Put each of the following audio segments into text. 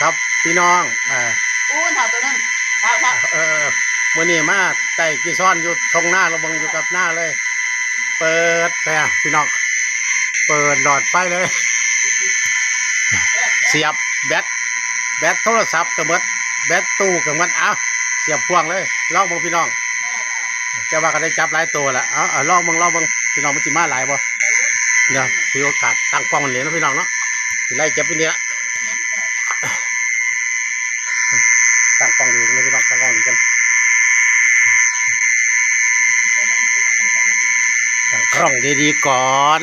ครับพี่น้องเอออู้เท่าตัวนึงเท่าเท่าเออมื่อนี้มาไต่กีซ่อนอยู่ตรงหน้าเราเบังอยู่กับหน้าเลย เปิดไปอะพี่น้อง เปิดหลอดไฟเลย เสียบแบตแบตโทรศัพท์กับมดแบตตู้กับมดอ้าวเสียบพ่วงเลยลองเบังพี่น้องจะว่าก็ได้จับหลายตัวละเอาเอาลองเบังลองเบังพี่น้องมันจิมาหลายบ่เดี๋ยวถือโอกาสตั้งกล้องมันเหรียญนะพี่น้องเนาะสิไล่เก็บไปนี่ละตั้ง กล้องดีเลยพี่น้องตั้งกล้องดีกันตั้งกล้องดีๆก่อน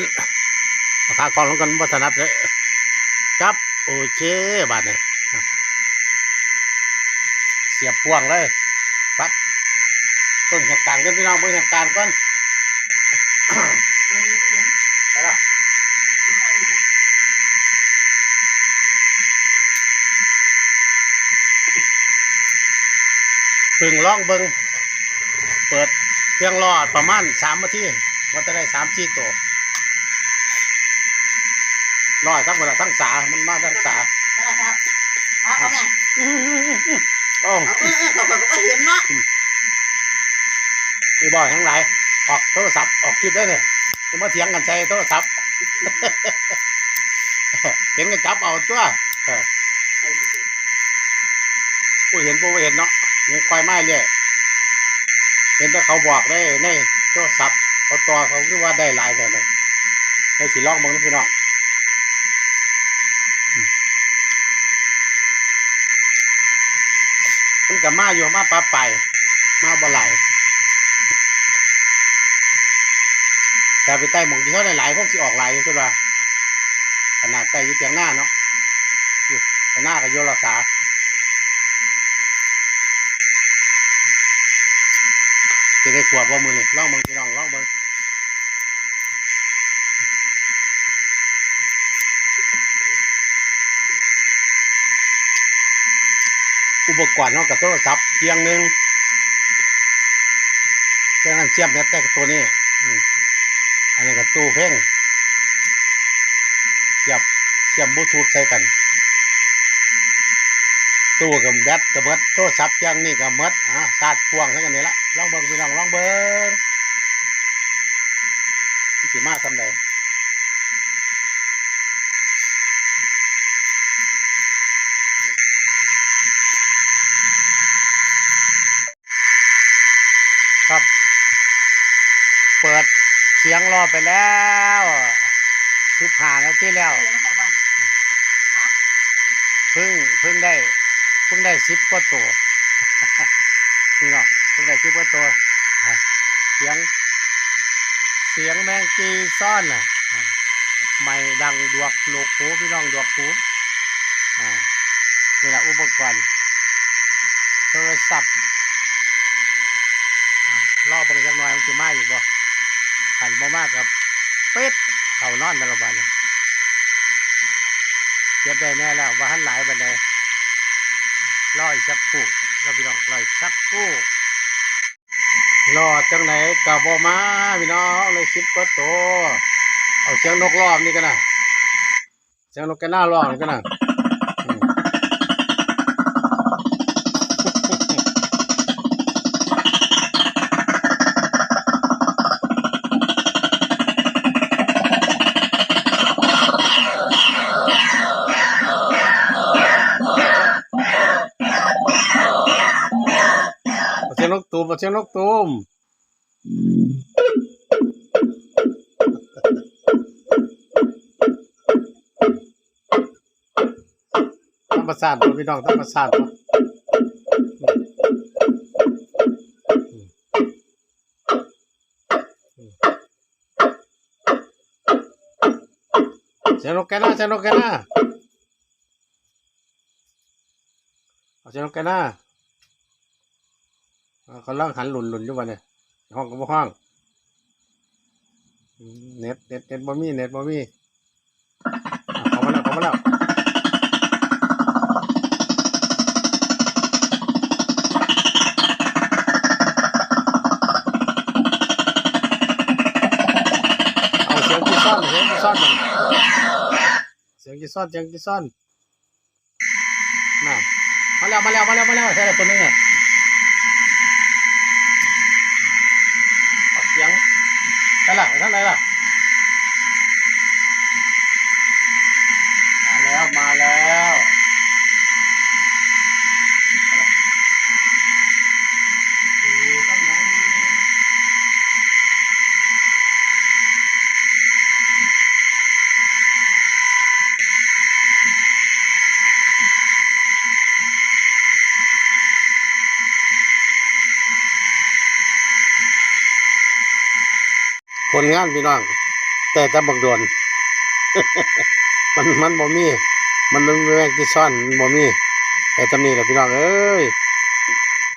เอาขากล้องลงกันบัถนัดเลยครับโอเคบาดเนี่ยเสียบพ่วงเลยปัดเบิ่งเหตุการณ์กันพี่น้องเบิ่งเหตุการณ์ก่อนไปแล้ว เบิ่งล่องเบิงเปิดเครื่องรอดประมาณสามนาทีมันจะได้สามชีตัวรอดทั้งหมดทั้งสา มันมาทั้งสาเท่าเท่าเอาเอาแม่โอ้เอาเออเออเขาก็เห็นเนาะมีบ่อยทั้งหลายออกโทรศัพท์ออกคลิปได้เนี่ยจะมาเถียงกันใช้โทรศัพท์เห็นกันจับเอาตัวออผู้เห็นผู้เห็นเนาะ ยังควายไม้เรื่อยเห็นแต่เขาบอกได้ในโทรศัพท์เขาตัวเขาคือว่าได้หลายแต่เลยในสีลองเบิ่งนะพี่น้องมันกับมาอยู่มาปลาไป มาบ่ไหลแต่ไปใต้หมองที่เขาได้หลายพวกสิออกหลายอยู่คือว่าขนาดใต้ยู่เตียงหน้าเนาะอยู่แต่หน้าก็โยรักษา จะได้ขวบว่ามือนี่ลองเบิ่งพี่น้องลองเบิ่งอุปกรณ์เนาะกับโทรศัพท์เพียงหนึ่งเครื่องนั้นเสียบเน็ตได้กับตัวนี้อันนี้กับตู้เพ่งเสียบเสียบบลูทูธใส่กัน ตู้กับแบตกับเบิดโทรศัพท์เครื่องนี้กับเบิดอ่าชาร์จพ่วงทั้งกันนี่ละลองเบิ่งพี่น้องลองเบิ่งที่สิมาทำใดครับ เปิดเสียงรอไปแล้วสิบห้านาทีแล้วเพิ่งเพิ่งได้ เพิ่งได้สิบกว่าตัวนี่เนาะเพิ่งได้สิบกว่าตัวเสียง เสียงแมงกีซ่อนน่ะไม่ดังดวกหนกหูพี่น้องดวกหูอ่านี่แหละอุปกรณ์โทรศัพท์อะรอบางจักหน่อยมันจะมาอยู่บ่หันมามากกับเป็ดเขานอนตลอดวันเลยเก็บได้แน่แล้วว่าหันหลายบันได ลอยชักคู่เราพี่น้องลอยชักคู่รอดจังไหนกับบมาพี่น้องเลยสิบกว่าตัวเอาเสียงนกรอบนี่กันนะเสียงนกแกหน้ารอบนี่กันนะ ยงนกตูมเสียงนกตูมธรรมศาตร์พี่น้องธรรมศาตร์เสียงนกแกน้าเสียงนกแกน้าเอาเสียงนกแกน้า อ่าเล่างหันหลุนหลุนอยู่วันเนี่ยห้องก็บ่ห้องเน็ตเน็ตเน็ตบ่มีเน็ตบ่มีอ่าเขามาแล้วเขามาแล้วเอาเสียงกีซ่อนเสียงกีซ่อนเสียงกีซ่อนเสียงกีซ่อนแล้วมาแล้วมาแล้วมาแล้วใช่แล้วตัวนึงอะออกเสียงใช่ละท่านไหนล่ะมาแล้วมาแล้วอยู่ตั้งไหน ผลงานพี่น้อง แต่จะบักโดน มันมันบ่มี มันมันแมงที่ซ่อนมันบ่มี แต่จำนี้แหละพี่น้องเอ้ย